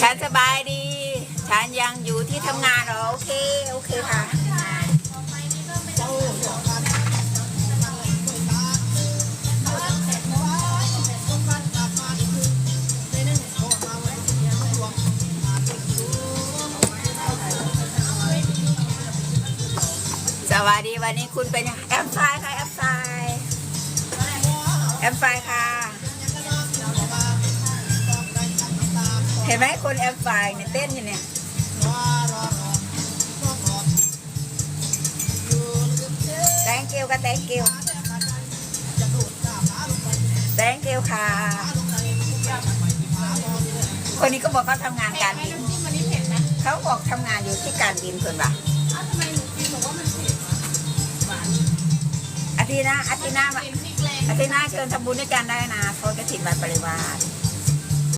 ฉันสบายดี ฉันยังอยู่ที่ทำงานหรอ โอเค โอเคค่ะสวัสดีวันนี้คุณเป็นแอมไฟค่ะแอมไฟแอมไฟค่ะ ห็นไหมคนแอมไฟเนี่ยเต้นอยู่เนี่ย thank you ค่ะ thank you thank you ค่ะ คนนี้ก็บอกเขาทำงานการบินเขาบอกทำงานอยู่ที่การบินเพื่อนว่ะอาวทำไมหนูกินบอกว่าอาทิตย์หน้าอาทิตย์หน้ามาอาทิตย์หน้าเชิญทำบุญด้วยกันได้นะโทษกระถิ่นวันปริวาร